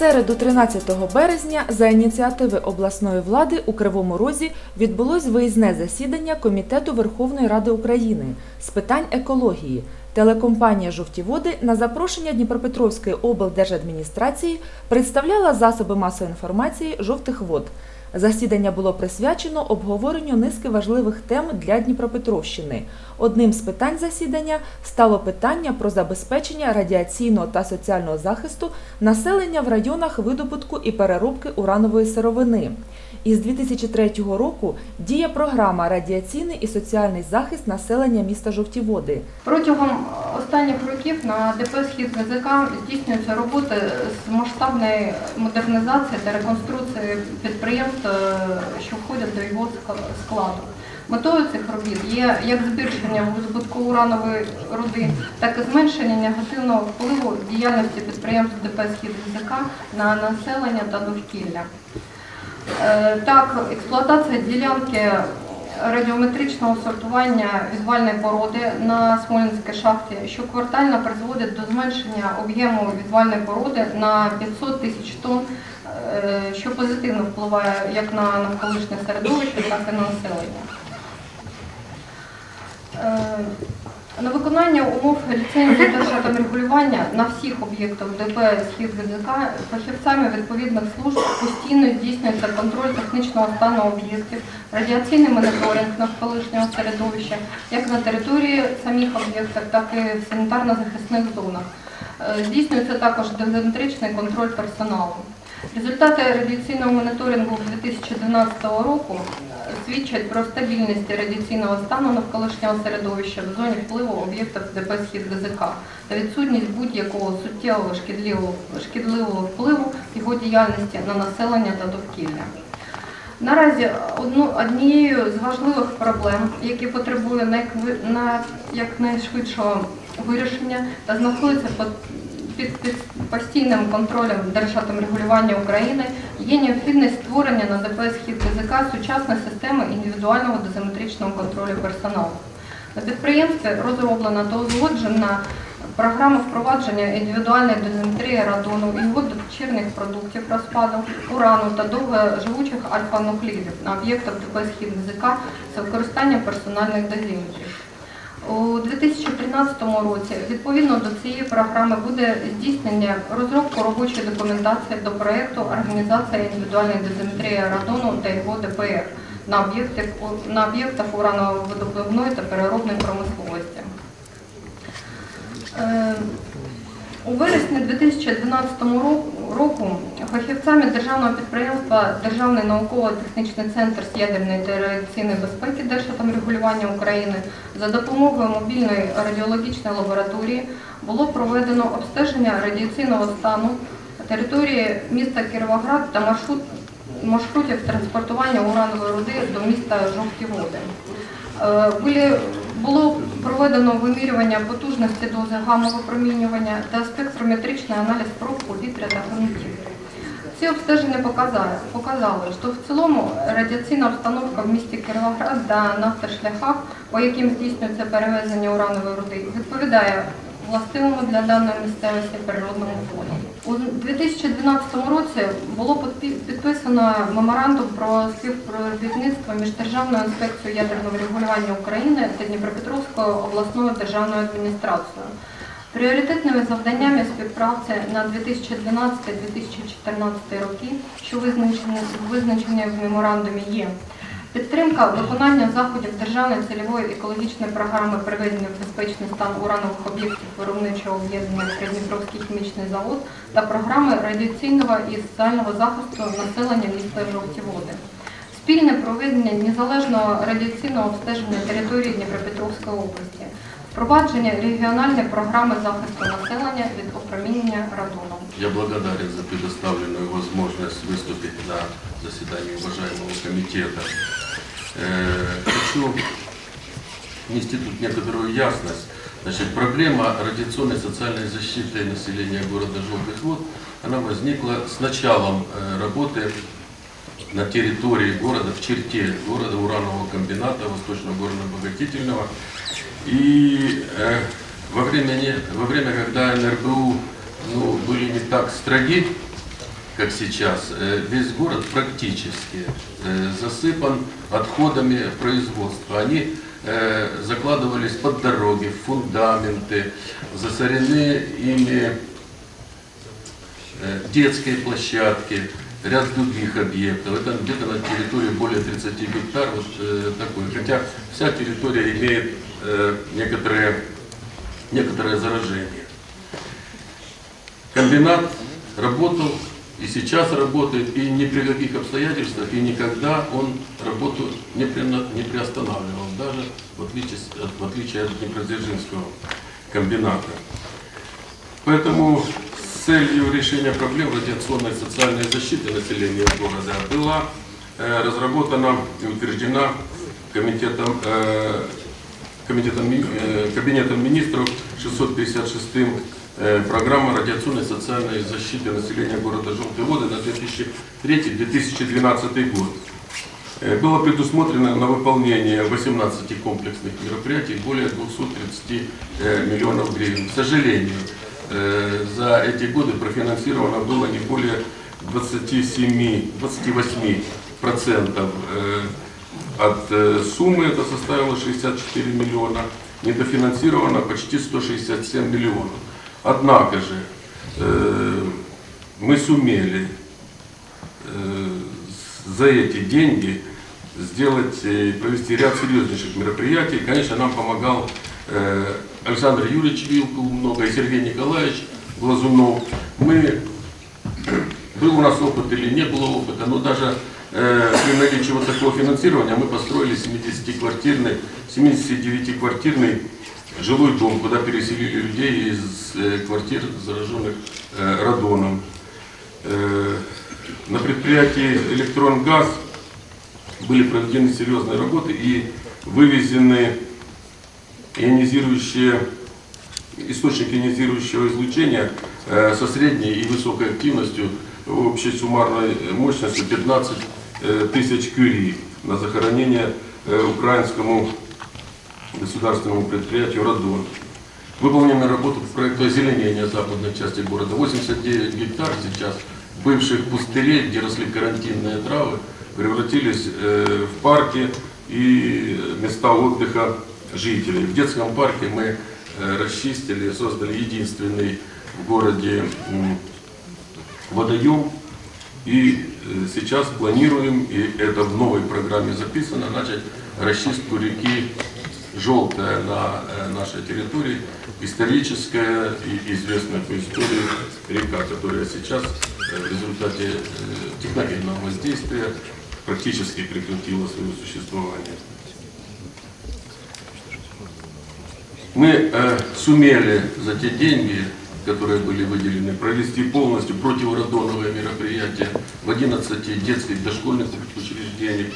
середу, 13 березня, за ініціативи обласної влади у Кривому Розі відбулось виїзне засідання Комітету Верховної Ради України з питань екології. Телекомпанія Жовті води на запрошення Дніпропетровської облдержадміністрації представляла засоби масової інформації жовтих вод. Засідання було присвячено обговоренню низки важливих тем для Дніпропетровщини. Одним з питань засідання стало питання про забезпечення радіаційного та соціального захисту населення в районах видобутку і переробки уранової сировини. Із 2003 року діє програма Радіаційний і соціальний захист населення міста Жовті Води. Протягом останніх років на ДП «Схід ГЗК здійснюються роботи з масштабної модернізації та реконструкції підприємств, е, що входять до його складу. Метою цих робіт є як збільшення видобутку уранової руди, так і зменшення негативного впливу діяльності підприємств ДП «Схід ГЗК на населення та довкілля. Е, Так, експлуатація ділянки радіометричного сортування візуальної породи на Смолінській шахті щоквартально призводить до зменшення об'єму візуальної породи на 500 тисяч тонн, е, що позитивно впливає як на навколишнє середовище, так і на населення. Е, На виконання умов ліцензії держатомрегулювання на всіх об'єктах ДП «Схід ГЗК» фахівцями відповідних служб постійно здійснюється контроль технічного стану об'єктів, радіаційний моніторинг навколишнього середовища як на території самих об'єктів, так і в санітарно-захисних зонах. Е, Здійснюється також дозиметричний контроль персоналу. Результати радіаційного моніторингу 2012 року свідчать про стабільність радіаційного стану навколишнього середовища в зоні впливу об'єктів ДП «Схід ГЗК» та відсутність будь-якого суттєвого шкідливого, шкідливого впливу його діяльності на населення та довкілля. Наразі однією з важливих проблем, які потребує якнайшвидшого вирішення та знаходиться під постійним контролем Держатомрегулювання України, є необхідність створення на ДП «Схід ГЗК» сучасної системи індивідуального дозиметричного контролю персоналу. На підприємстві розроблена та узгоджена програма впровадження індивідуальної дозиметрії радону і його дочірних продуктів розпаду, урану та довгоживучих альфа-нуклідів на об'єктах ДП «Схід ГЗК з використанням персональних дозиметрів. У 2013 році відповідно до цієї програми буде здійснення розробку робочої документації до проєкту Організація індивідуальної дозиметрії радону та його ДПР на об'єктах на об'єктах ураново-видобувної та переробної промисловості. У вересні 2012 ро- року фахівцями державного підприємства Державний науково-технічний центр з ядерної та радіаційної безпеки Держатомрегулювання України за допомогою мобільної радіологічної лабораторії було проведено обстеження радіаційного стану території міста Кіровоград та маршрут, маршрутів транспортування уранової руди до міста Жовті Води. Е, Були, було проведено вимірювання потужності дози гамового промінювання та спектрометричний аналіз проб повітря та ґрунтів. Ці обстеження показали, що в цілому радіаційна обстановка в місті Кіровоград та на автошляхах, по яким здійснюється перевезення уранової руди, відповідає властивому для даної місцевості природному фону. У 2012 році було підписано меморандум про співробітництво між Державною інспекцією ядерного регулювання України та Дніпропетровською обласною державною адміністрацією. Пріоритетними завданнями співпраці на 2012-2014 роки, що визначені, визначені в меморандумі, є підтримка виконання заходів державної цільової екологічної програми приведення в безпечний стан уранових об'єктів виробничого об'єднання Придніпровський хімічний завод та програми радіаційного і соціального захисту населення міста Жовті Води. Спільне проведення незалежного радіаційного обстеження території Дніпропетровської області, впровадження регіональної програми захисту населення від опромінення радоном. Я благодарен за предоставленную возможность выступить на заседании уважаемого комитета. Э, Хочу внести тут некоторую ясность. Значит, проблема радиационной и социальной защиты населения города Желтых Вод, она возникла с началом э, работы на территории города, в черте города уранового комбината Восточно-горно-обогатительного. И э, во, время, не- во время, когда НРБУ ну, были не так строги как сейчас, э, весь город практически э, засыпан отходами производства. Они э, закладывались под дороги, в фундаменты, засорены ими э, детские площадки, ряд других объектов. Это где-то на территории более 30 гектар вот э, такой. Хотя вся территория имеет э, некоторые, некоторое заражение. Комбинат работал и сейчас работает, и ни при каких обстоятельствах, и никогда он работу не, прино- не приостанавливал, даже в отличие, от- в отличие от Днепродзержинского комбината. Поэтому целью решения проблем радиационной и социальной защиты населения города была э, разработана и утверждена комитетом, э, комитетом, ми- э, Кабинетом министров 656 э, программа радиационной социальной защиты населения города Желтые воды на 2003-2012 год. Э, Было предусмотрено на выполнение 18 комплексных мероприятий более 230 э, миллионов гривен. К сожалению, за эти годы профинансировано было не более 27, 28 процентов э, от э, суммы, это составило 64 миллиона, недофинансировано почти 167 миллионов. Однако же э, мы сумели э, за эти деньги сделать, провести ряд серьезнейших мероприятий. Конечно, нам помогал Александр Юрьевич Вилкул много и Сергей Николаевич Глазунов. Мы, был у нас опыт или не было опыта, но даже при наличии вот такого финансирования мы построили 70-квартирный, 79-квартирный жилой дом, куда переселили людей из э, квартир, зараженных э, радоном. Э, на предприятии «Электронгаз» были проведены серьезные работы и вывезены ионизирующие, источники ионизирующего излучения э, со средней и высокой активностью общей суммарной мощностью 15 э, тысяч кюри на захоронение э, украинскому государственному предприятию «Радон». Выполнены работы по проекту озеленения западной части города. 89 гектар сейчас бывших пустырей, где росли карантинные травы, превратились э, в парки и места отдыха жителей. В детском парке мы э, расчистили, создали единственный в городе водоем. И э, сейчас планируем, и это в новой программе записано, начать расчистку реки Желтая на э, нашей территории, историческая и известная по истории река, которая сейчас э, в результате техногенного воздействия практически прекратила свое существование. Мы э, сумели за те деньги, которые были выделены, провести полностью противорадоновые мероприятия в 11 детских дошкольных учреждениях,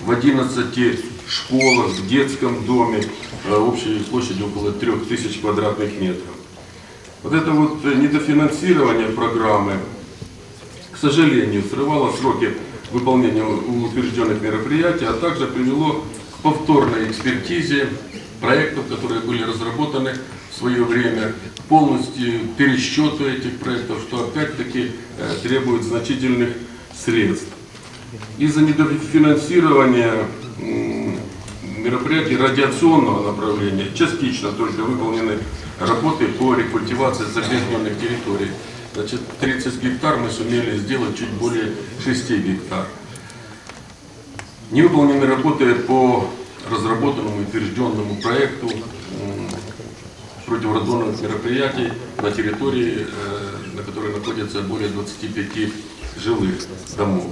в 11 школах, в детском доме, э, общей площадью около 3000 квадратных метров. Вот это вот э, недофинансирование программы, к сожалению, срывало сроки выполнения утвержденных мероприятий, а также привело к повторной экспертизе проектов, которые были разработаны свое время, полностью пересчету этих проектов, что опять-таки э, требует значительных средств. Из-за недофинансирования мероприятий радиационного направления частично только выполнены работы по рекультивации загрязненных территорий. Значит, 30 гектар мы сумели сделать чуть более 6 гектар. Не выполнены работы по разработанному и утвержденному проекту противорадонных мероприятий на территории, э, на которой находится более 25 жилых домов.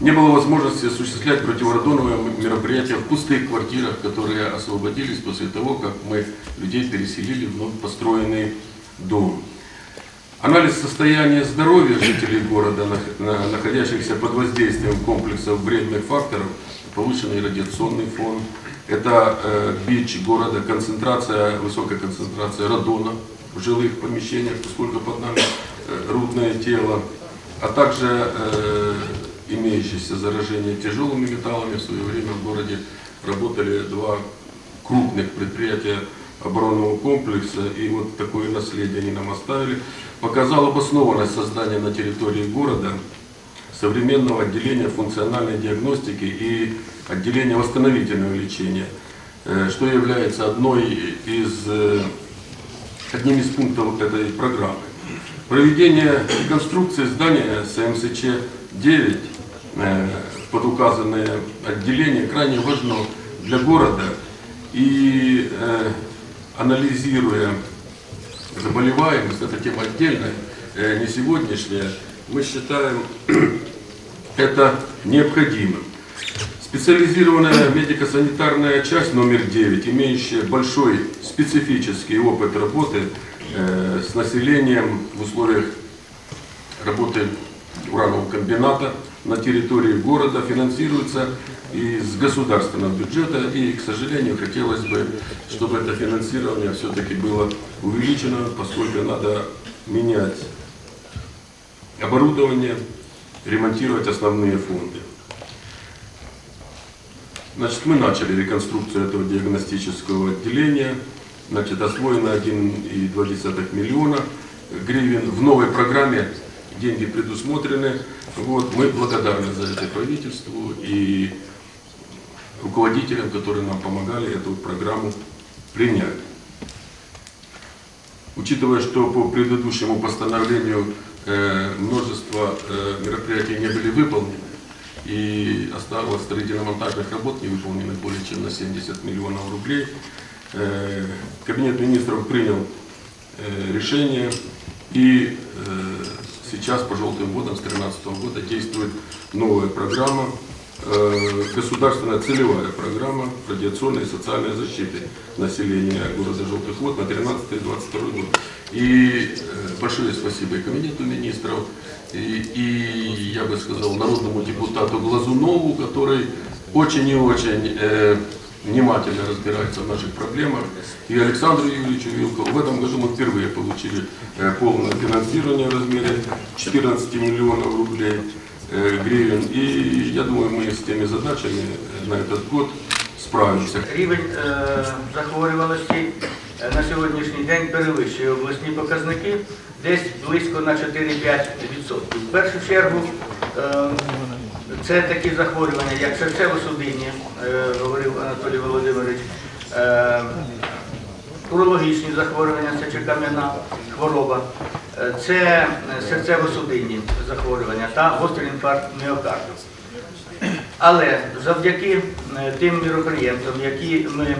Не было возможности осуществлять противорадоновые мероприятия в пустых квартирах, которые освободились после того, как мы людей переселили в вновь построенный дом. Анализ состояния здоровья жителей города, нах- на- находящихся под воздействием комплексов вредных факторов, повышенный радиационный фон, это э, бич города, концентрация, высокая концентрация радона в жилых помещениях, поскольку под нами э, рудное тело, а также э, имеющееся заражение тяжелыми металлами. В свое время в городе работали два крупных предприятия оборонного комплекса, и вот такое наследие они нам оставили, показал обоснованность создания на территории города современного отделения функциональной диагностики и отделения восстановительного лечения, э, что является одной из, э, одним из пунктов этой программы. Проведение реконструкции здания СМСЧ-9 э, под указанное отделение крайне важно для города и анализируя заболеваемость, это тема отдельная, не сегодняшняя, мы считаем это необходимым. Специализированная медико-санитарная часть номер 9, имеющая большой специфический опыт работы э, с населением в условиях работы уранового комбината на территории города, финансируется из государственного бюджета. И, к сожалению, хотелось бы, чтобы это финансирование все-таки было увеличено, поскольку надо менять оборудование, ремонтировать основные фонды. Значит, мы начали реконструкцию этого диагностического отделения. Значит, освоено 1,2 миллиона гривен. В новой программе деньги предусмотрены. Вот, мы благодарны за это правительству и руководителям, которые нам помогали эту программу принять. Учитывая, что по предыдущему постановлению множество э, мероприятий не были выполнены, и осталось строительно-монтажных работ не выполнено более чем на 70 миллионов рублей, э, Кабинет министров принял э, решение и э, сейчас по желтым водам с 2013 года действует новая программа, э, государственная целевая программа радиационной и социальной защиты населения города Желтых Вод на 13-22 год. И э, большое спасибо и Кабинету министров, и, и, я бы сказал, народному депутату Глазунову, который очень и очень э, внимательно разбирается в наших проблемах, и Александру Юрьевичу Вилкову. В этом году мы впервые получили э, полное финансирование в размере 14 миллионов рублей э, гривен. И я думаю, мы с теми задачами на этот год справимся. Рівень е, захворюваності е, на сьогоднішній день перевищує обласні показники десь близько на 4-5%. В першу чергу е, це такі захворювання, як серцево-судинні, е, говорив Анатолій Володимирович, е, урологічні захворювання, це чекам'яна хвороба, е, це е, серцево-судинні захворювання та гострий інфаркт міокарду. Але завдяки е, тим міроприємствам, які ми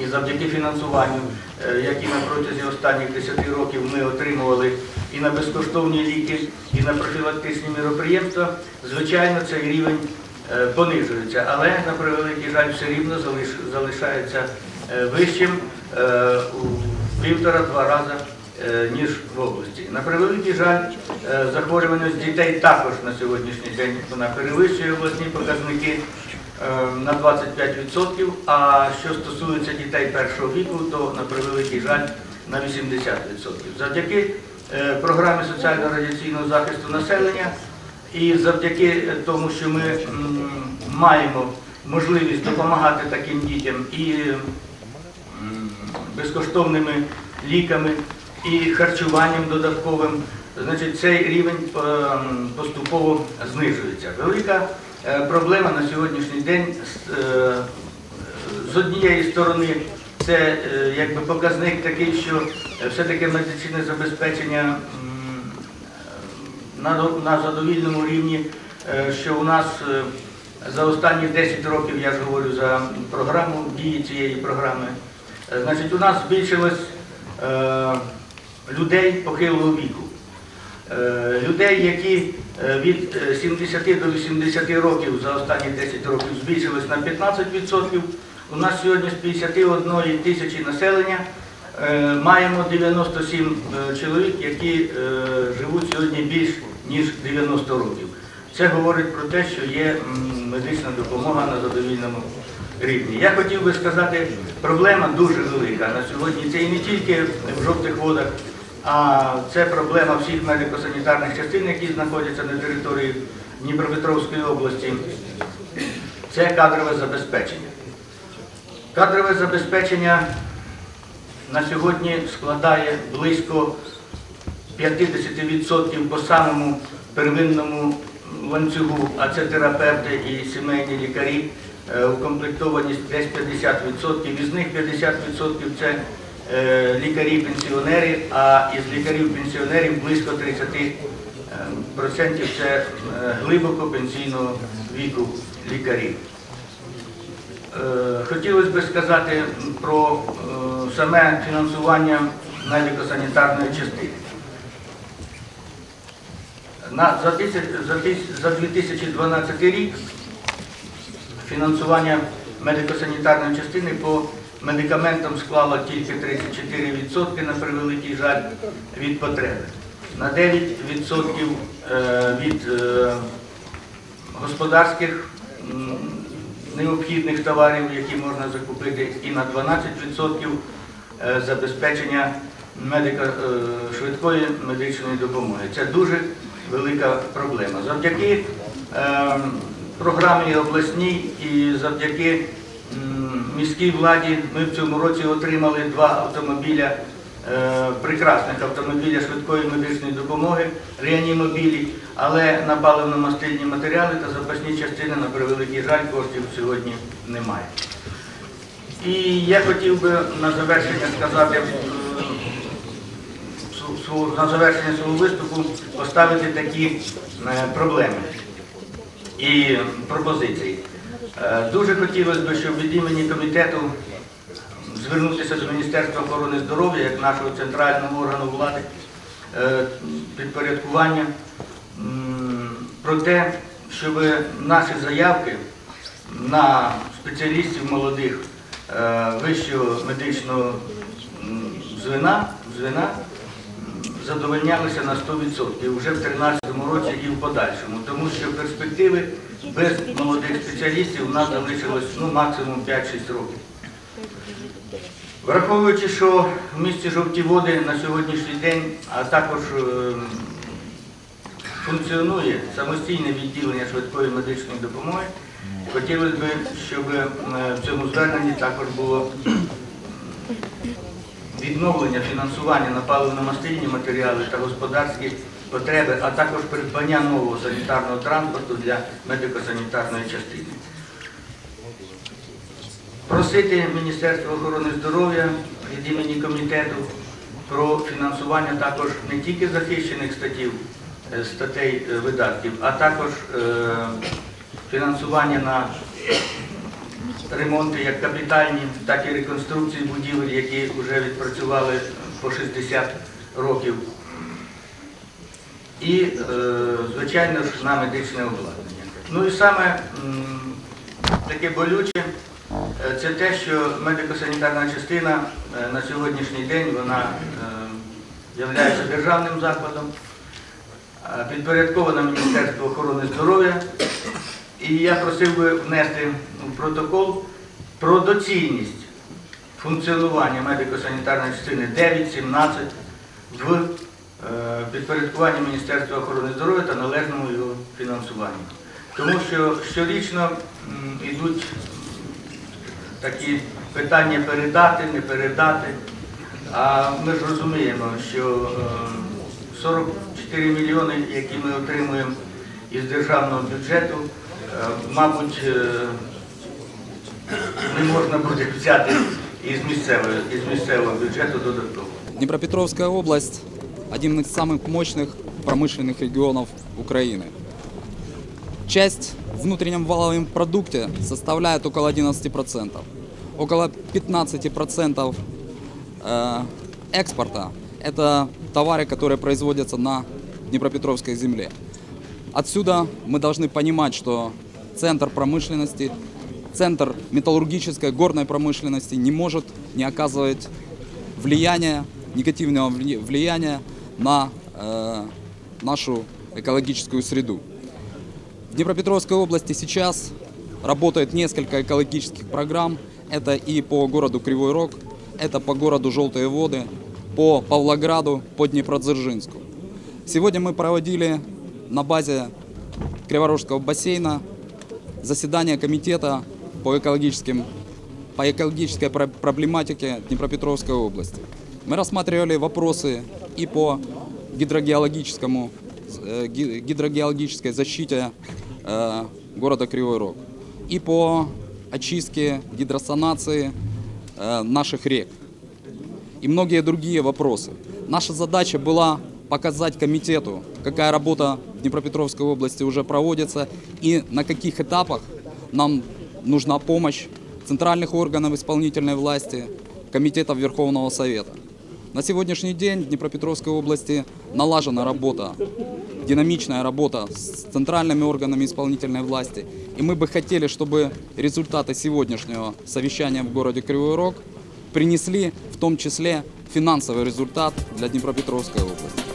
і завдяки фінансуванню, е, які на протязі останніх 10 років ми отримували і на безкоштовні ліки, і на профілактичні міроприємства, звичайно, цей рівень е, понижується. Але на превеликий жаль, все рівно залишається е, вищим у півтора-два рази ніж в області. На превеликий жаль, захворюваність дітей також на сьогоднішній день вона перевищує обласні показники на 25%, а що стосується дітей першого віку, то на превеликий жаль на 80%. Завдяки е, програмі соціально-радіаційного захисту населення і завдяки е, тому, що ми маємо можливість допомагати таким дітям і безкоштовними ліками і харчуванням додатковим, значить цей рівень е, поступово знижується. Велика е, проблема на сьогоднішній день з, е, однієї сторони це е, якби показник такий, що е, все-таки медичне забезпечення на, задовільному рівні, е, що у нас е, за останні 10 років, я ж говорю за програму дії цієї програми, е, значить, у нас збільшилось е, людей похилого віку. Е, Людей, які е, від е, 70 до 80 років за останні 10 років збільшилось на 15%. У нас сьогодні з 51 тисячі населення е, маємо 97 е, чоловік, які е, живуть сьогодні більш ніж 90 років. Це говорить про те, що є медична допомога на задовільному рівні. Я хотів би сказати, проблема дуже велика на сьогодні. Це і не тільки в жовтих водах, а це проблема всіх медико-санітарних частин, які знаходяться на території Дніпропетровської області. Це кадрове забезпечення. Кадрове забезпечення на сьогодні складає близько 50% по самому первинному ланцюгу, а це терапевти і сімейні лікарі, е, укомплектованість десь 50%. Із них 50% це лікарі-пенсіонери, а із лікарів-пенсіонерів близько 30% це е, глибоко пенсійного віку лікарів. Е, Хотілося б сказати про е, саме фінансування медико-санітарної частини. За 2012 рік фінансування медико-санітарної частини по медикаментам склало тільки 34% на превеликий жаль від потреби. На 9% е, від е, господарських необхідних товарів, які можна закупити, і на 12% е, забезпечення медико, е, швидкої медичної допомоги. Це дуже велика проблема. Завдяки е, програмі обласній і завдяки міській владі ми в цьому році отримали два автомобіля, е, прекрасних автомобіля швидкої медичної допомоги, реанімобілі, але на паливно-мастильні матеріали та запасні частини, на превеликий жаль, коштів сьогодні немає. І я хотів би на завершення сказати, свого- на завершення свого виступу поставити такі е, проблеми і пропозиції. Е, Дуже хотілося б, щоб від імені комітету звернутися до Міністерства охорони здоров'я як нашого центрального органу влади е, підпорядкування про те, щоб наші заявки на спеціалістів молодих е, вищого медичного звена, звена задовольнялися на 100% вже в 2013 році і в подальшому, тому що перспективи без молодих спеціалістів у нас залишилось ну, максимум 5-6 років. Враховуючи, що в місті Жовті Води на сьогоднішній день, а також е, функціонує самостійне відділення швидкої медичної допомоги, хотілося б, щоб е, в цьому зверненні також було відновлення фінансування на паливно-мастильні матеріали та господарські потреби, а також придбання нового санітарного транспорту для медико-санітарної частини. Просити Міністерство охорони здоров'я від імені комітету про фінансування також не тільки захищених статтів, е, статей е, видатків, а також е, фінансування на ремонти як капітальні, так і реконструкції будівель, які вже відпрацювали по 60 років. І, е, звичайно ж, на медичне обладнання. Ну і саме таке болюче е, це те, що медико-санітарна частина е, на сьогоднішній день вона є державним закладом, підпорядкована Міністерству охорони здоров'я. І я просив би внести в протокол про доцільність функціонування медико-санітарної частини 9-17 в підпорядкуванні Міністерства охорони здоров'я та належному його фінансуванні. Тому що щорічно йдуть такі питання передати, не передати. А ми ж розуміємо, що е, 44 мільйони, які ми отримуємо із державного бюджету, е, мабуть, е, не можна буде взяти із місцевого, із місцевого бюджету додатково. Днепропетровская область – один из самых мощных промышленных регионов Украины. Часть в внутреннем валовом продукте составляет около 11%. Около 15% э, экспорта – это товары, которые производятся на Днепропетровской земле. Отсюда мы должны понимать, что центр промышленности, центр металлургической горной промышленности не может не оказывать влияния, негативного вли- влияния на э, нашу экологическую среду. В Днепропетровской области сейчас работает несколько экологических программ. Это и по городу Кривой Рог, это по городу Желтые Воды, по Павлограду, по Днепродзержинску. Сегодня мы проводили на базе Криворожского бассейна заседание комитета по экологическим по экологической про- проблематике Днепропетровской области. Мы рассматривали вопросы и по гидрогеологическому, э, ги- гидрогеологической защите э, города Кривой Рог, и по очистке, гидросанации э, наших рек и многие другие вопросы. Наша задача была показать комитету, какая работа в Днепропетровской области уже проводится и на каких этапах нам нужна помощь центральных органов исполнительной власти, комитетов Верховного Совета. На сегодняшний день в Днепропетровской области налажена работа, динамичная работа с центральными органами исполнительной власти. И мы бы хотели, чтобы результаты сегодняшнего совещания в городе Кривой Рог принесли в том числе финансовый результат для Днепропетровской области.